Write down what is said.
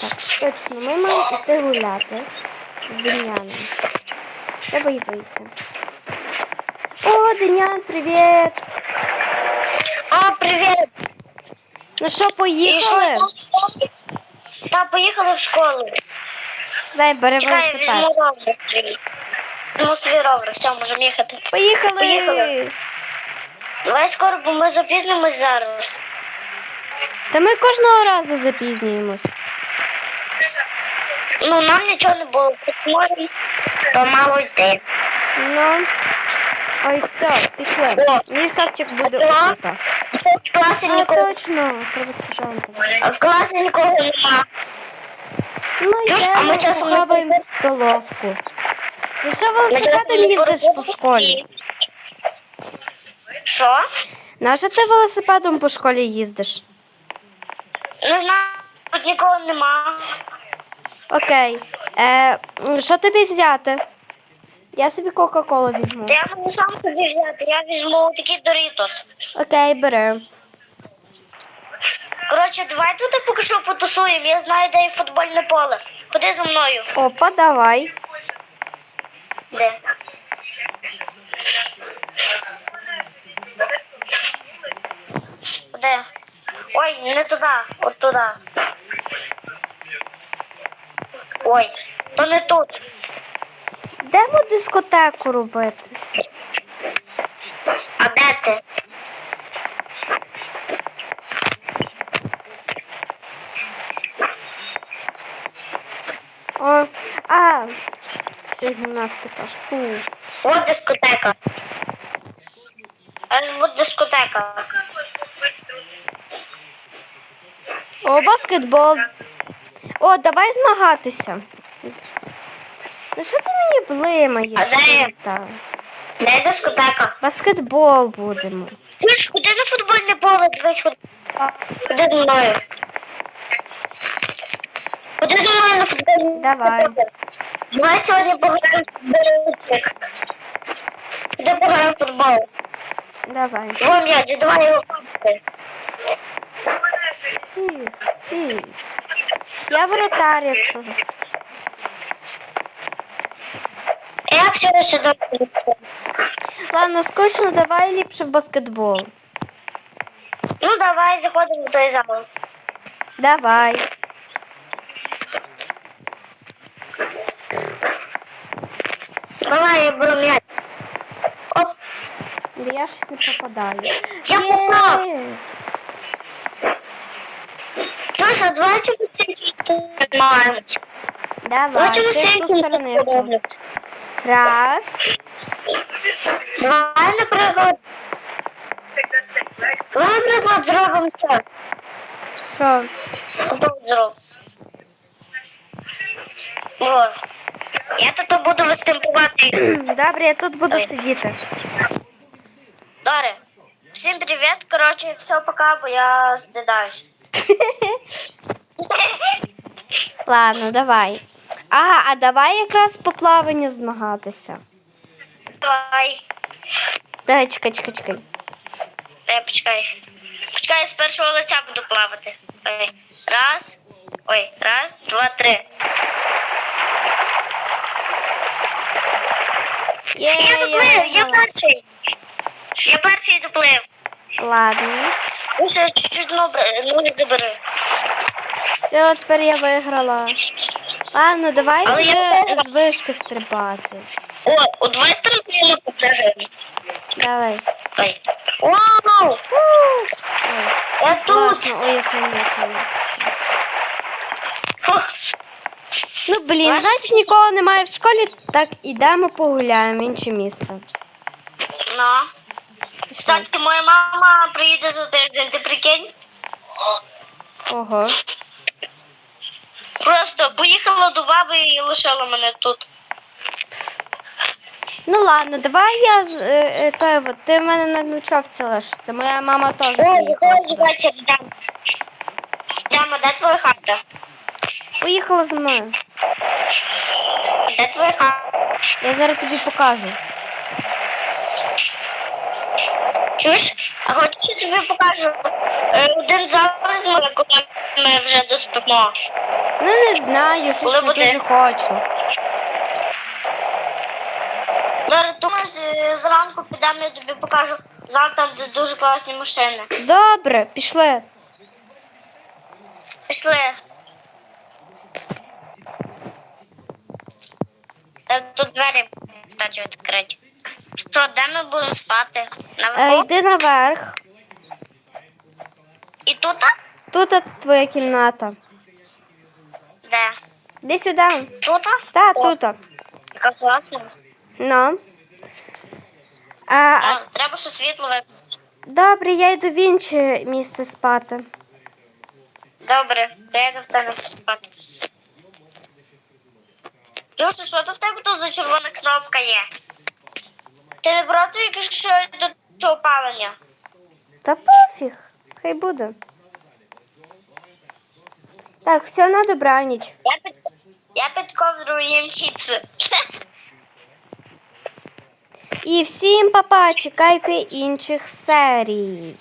Так, точно, ми маємо йти гуляти з Дем'яном. Треба й вийти. О, Дем'ян, привіт! А, привіт! Ну що, поїхали? Та, поїхали в школу. Дай, бери велосипед. Візьму свій ровер, все, можемо їхати. Поїхали! Поїхали. Давай скоро, бо ми запізнимось зараз. Та ми кожного разу запізнюємось. Ну, нам нічого не було, можемо помалу йти. Ну. Ой, все, пішли. Мій шкафчик буде отут. Це в класі А, нікого. точно. А в класі нікого нема. Ну, Чуєш, а ми йдемо, часом не в столовку. Ти що велосипедом їздиш по школі? Що? Нащо ти велосипедом по школі їздиш? Не знаю, тут нікого нема. Окей. Е, що тобі взяти? Я собі Кока-Колу візьму. Та я можу сам собі взяти, я візьму такий Дорітос. Окей, бери. Коротше, давай тут поки що потусуємо. Я знаю, де є футбольне поле. Ходи за мною. Опа, давай. Де? Де? Ой, не туди, от туди. Ой, то не тут. Йдемо дискотеку робити. А де ти? О, а, все гімнастика. Уф. От дискотека. Аж от дискотека. О, баскетбол. О, давай змагатися. Ну що ти мені блимаєш? А де? Де дискотека? Баскетбол будемо. Ти ж ходи на футбольне поле, дивись, ходи. Ходи зі мною. Ходи зі мною на футбольне Давай. поле. Давай сьогодні пограємо в футбольчик. Ходи пограємо в футбол. Давай. Во м'яч, давай його папити. Ти, ти. Я воротар, якщо. Як сюди сюди принести? Ладно, скучно, давай ліпше в баскетбол. Ну давай заходимо в той зал. Давай. Давай я беру м'яч. Оп. Бо я щось не попадаю. Я Є! попав. Слушай, давай чому сеньки маємо? Давай, Давай чому ти в ту сеньки сторону. я в ту. роблять? Раз. Давай, наприклад. Давай, наприклад, зробимо це. Що? Тут зроб. О. Я тут буду виступувати. Добре, я тут буду Ой. сидіти. Добре. Всім привіт. Коротше, все, пока, бо я стидаюсь. Ладно, давай. Ага, а давай якраз по плаванню змагатися. Давай. Давай, чекай, чекай, чекай. Дай, почекай. Почекай, я з першого лиця буду плавати. Ой. Раз. Ой, раз, два, три. Є, Я доплив, я перший. Я перший доплив. Ладно. Ну, ще чуть-чуть ноги забери. Все, тепер я виграла. Ладно, давай Але вже виграла. з вишки стрибати. О, у два сторони попрягаємо. Давай. Ой. Вау! Я тут. Ой, я тону, я. Ну, блін, Класно. значить нікого немає в школі, так ідемо погуляємо в інше місце. Ну. Кстати, моя мама приїде за тиждень, ти прикинь? Ого. Просто поїхала до баби і лишила мене тут. Ну ладно, давай я з- е, е, той, от, ти в мене на ночовці лишишся. Моя мама теж О, поїхала. виходить кудись. вечір. Йдемо, де твоя хата? Поїхала зі мною. Де твоя хата? Я зараз тобі покажу. Чуєш? А хочеш я тобі покажу? Е, Один зал ми, коли ми вже доспимо? Ну не знаю, не буде? дуже хочу. Зараз думаєш, е, зранку підемо, я тобі покажу зал там, де дуже класні машини. Добре, пішли. Пішли. Так тут двері, кстати, відкриті. Що, де ми будемо спати? Е, йди наверх. І тут? Тут твоя кімната. Де? Іди сюди. Тут? Та, О, тут. Яка класна. Ну. А, А, а, треба, що світло виключити. добре, я йду в інше місце спати. Добре, я в тебе спати. Юша, що то в тебе тут за червона кнопка є? Ти не проти, якщо до цього опалення? Та пофіг, хай буде. Так, все на добраніч. Я під, я під ковдру їм чіпси. І всім папа, чекайте інших серій.